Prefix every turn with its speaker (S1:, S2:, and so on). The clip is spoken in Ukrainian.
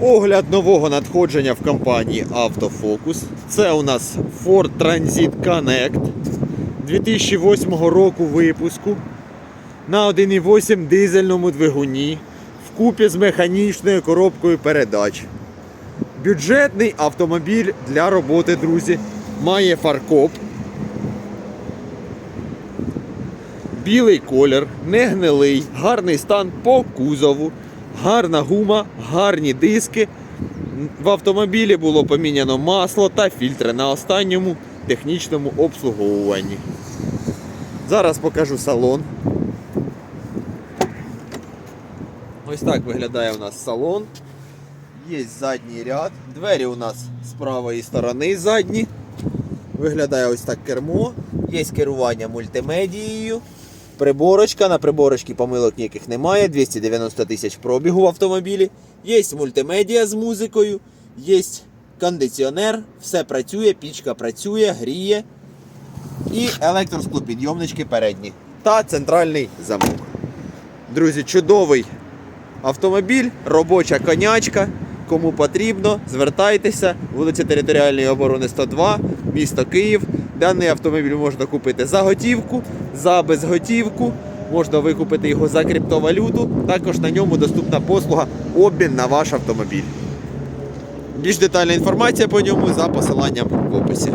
S1: Огляд нового надходження в компанії Автофокус. Це у нас Ford Transit Connect 2008 року випуску на 1,8 дизельному двигуні вкупі з механічною коробкою передач. Бюджетний автомобіль для роботи, друзі. Має фаркоп. Білий колір, не гнилий, гарний стан по кузову, гарна гума, гарні диски. В автомобілі було поміняно масло та фільтри на останньому технічному обслуговуванні. Зараз покажу салон. Ось так виглядає у нас салон. Є задній ряд. Двері у нас з правої сторони задні. Виглядає ось так кермо. Є керування мультимедією. Приборочка. На приборочці помилок ніяких немає. 290 тисяч пробігу в автомобілі. Є мультимедіа з музикою, є кондиціонер, все працює, пічка працює, гріє. І електросклопідйомнички передні. Та центральний замок. Друзі, чудовий автомобіль, робоча конячка. Кому потрібно, звертайтеся, вулиця Територіальної оборони 102, місто Київ. Даний автомобіль можна купити за готівку, за безготівку. Можна викупити його за криптовалюту. Також на ньому доступна послуга обмін на ваш автомобіль. Більш детальна інформація по ньому за посиланням в описі.